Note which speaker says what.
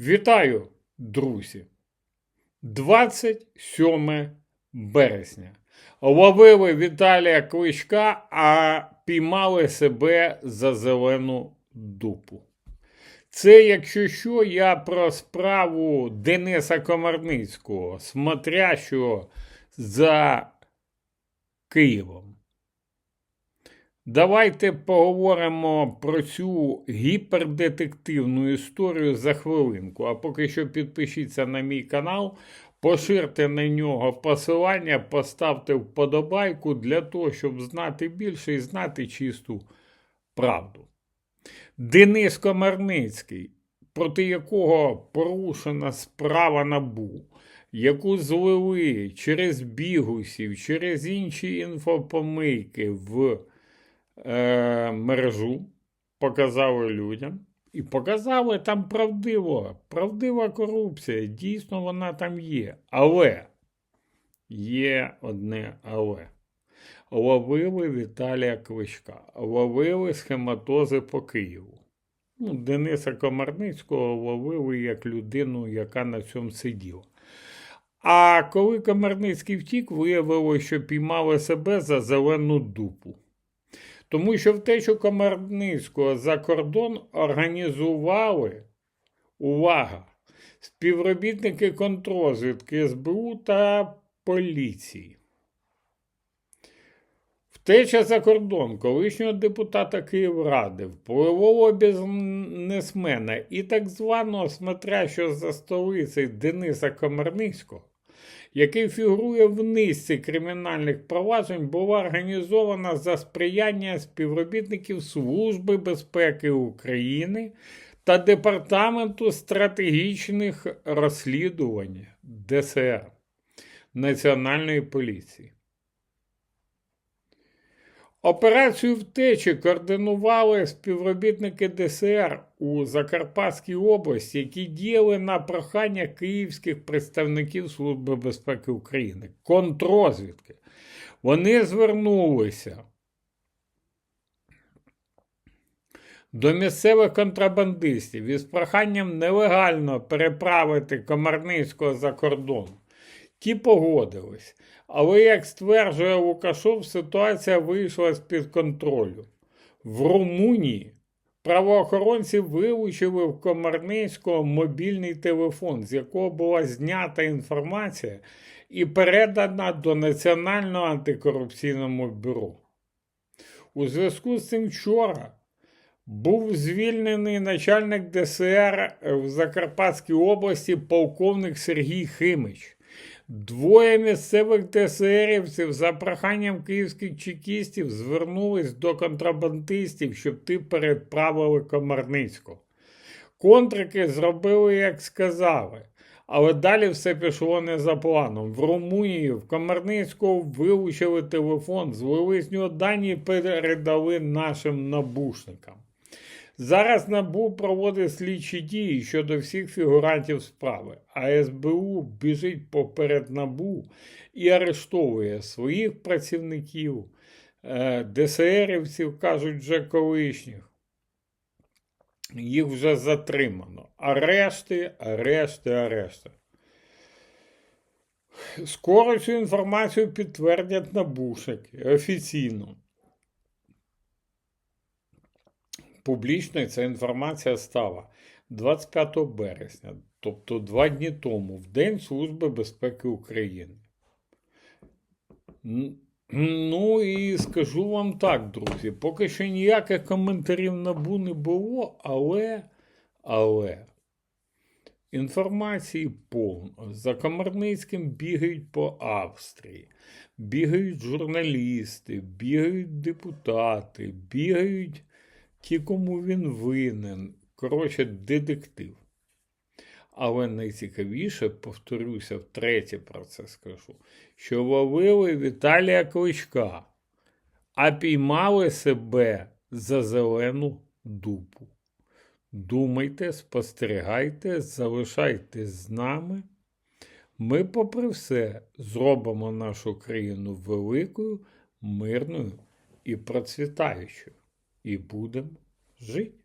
Speaker 1: Вітаю, друзі! 27 березня. Ловили Віталія Кличка, а піймали себе за зелену дупу. Це, якщо що, я про справу Дениса Комарницького, смотрящого за Києвом. Давайте поговоримо про цю гіпердетективну історію за хвилинку. А поки що підпишіться на мій канал, поширте на нього посилання, поставте вподобайку для того, щоб знати більше і знати чисту правду. Денис Комарницький, проти якого порушена справа НАБУ, яку злили через бігусів, через інші інфопомийки в е, мережу, показали людям. І показали там правдиво, правдива корупція. Дійсно, вона там є. Але є одне але. Ловили Віталія Кличка, ловили схематози по Києву. Ну, Дениса Комарницького ловили як людину, яка на цьому сиділа. А коли Комарницький втік, виявилося, що піймали себе за зелену дупу. Тому що втечу Комарницького за кордон організували увага! Співробітники контрозвідки СБУ та поліції. Втеча за кордон колишнього депутата Київради, впливового бізнесмена і так званого смотрящого за столицею Дениса Комарницького який фігурує в низці кримінальних проваджень, була організована за сприяння співробітників Служби безпеки України та Департаменту стратегічних розслідувань ДСР Національної поліції. Операцію втечі координували співробітники ДСР у Закарпатській області, які діяли на прохання київських представників Служби безпеки України, контрозвідки. Вони звернулися до місцевих контрабандистів із проханням нелегально переправити Комарницького за кордон. Ті погодились. Але, як стверджує Лукашов, ситуація вийшла з-під контролю. В Румунії правоохоронці вилучили в Комарницького мобільний телефон, з якого була знята інформація і передана до Національного антикорупційного бюро. У зв'язку з цим вчора був звільнений начальник ДСР в Закарпатській області полковник Сергій Химич. Двоє місцевих ТСРівців за проханням київських чекістів звернулись до контрабандистів, щоб ті переправили Комарницького. Контрики зробили, як сказали, але далі все пішло не за планом. В Румунії в Комарницького вилучили телефон, злили з нього дані і передали нашим набушникам. Зараз НАБУ проводить слідчі дії щодо всіх фігурантів справи, а СБУ біжить поперед НАБУ і арештовує своїх працівників, е, ДСРівців, кажуть, вже колишніх. Їх вже затримано. Арешти, арешти, арешти. Скоро цю інформацію підтвердять набушники офіційно. Публічною ця інформація стала 25 березня, тобто два дні тому, в День Служби безпеки України. Ну і скажу вам так, друзі, поки що ніяких коментарів набу не було, але, але інформації повно. За Комарницьким бігають по Австрії, бігають журналісти, бігають депутати, бігають ті, кому він винен. Коротше, детектив. Але найцікавіше, повторюся, втретє про це скажу, що ловили Віталія Кличка, а піймали себе за зелену дупу. Думайте, спостерігайте, залишайтесь з нами. Ми, попри все, зробимо нашу країну великою, мирною і процвітаючою і будемо жити.